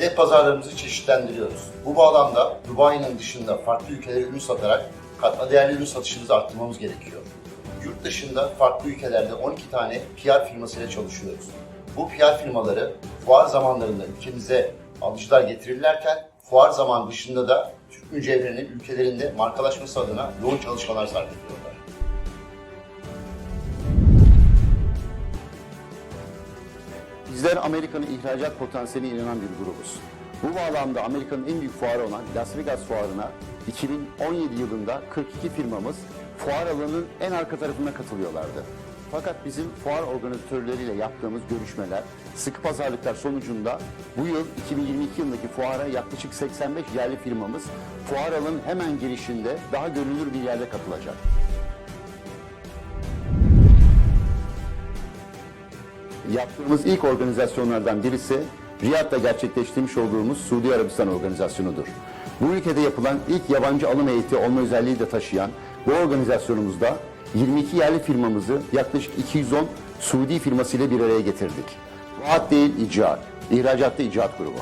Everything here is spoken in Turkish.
ve pazarlarımızı çeşitlendiriyoruz. Bu bağlamda Dubai'nin dışında farklı ülkelere ürün satarak katma değerli ürün satışımızı arttırmamız gerekiyor. Yurt dışında farklı ülkelerde 12 tane PR firmasıyla çalışıyoruz. Bu PR firmaları fuar zamanlarında ülkemize alıcılar getirirlerken fuar zaman dışında da Türk mücevherinin ülkelerinde markalaşması adına yoğun çalışmalar sarf ediyorlar. Bizler Amerika'nın ihracat potansiyeline inanan bir grubuz. Bu bağlamda Amerika'nın en büyük fuarı olan Las Vegas fuarına 2017 yılında 42 firmamız fuar alanının en arka tarafına katılıyorlardı. Fakat bizim fuar organizatörleriyle yaptığımız görüşmeler, sıkı pazarlıklar sonucunda bu yıl 2022 yılındaki fuara yaklaşık 85 yerli firmamız fuar alanının hemen girişinde daha görünür bir yerde katılacak. Yaptığımız ilk organizasyonlardan birisi Riyad'da gerçekleştirmiş olduğumuz Suudi Arabistan organizasyonudur. Bu ülkede yapılan ilk yabancı alım heyeti olma özelliği de taşıyan bu organizasyonumuzda 22 yerli firmamızı yaklaşık 210 Suudi firmasıyla bir araya getirdik. Vaat değil icraat, ihracatta icraat grubu.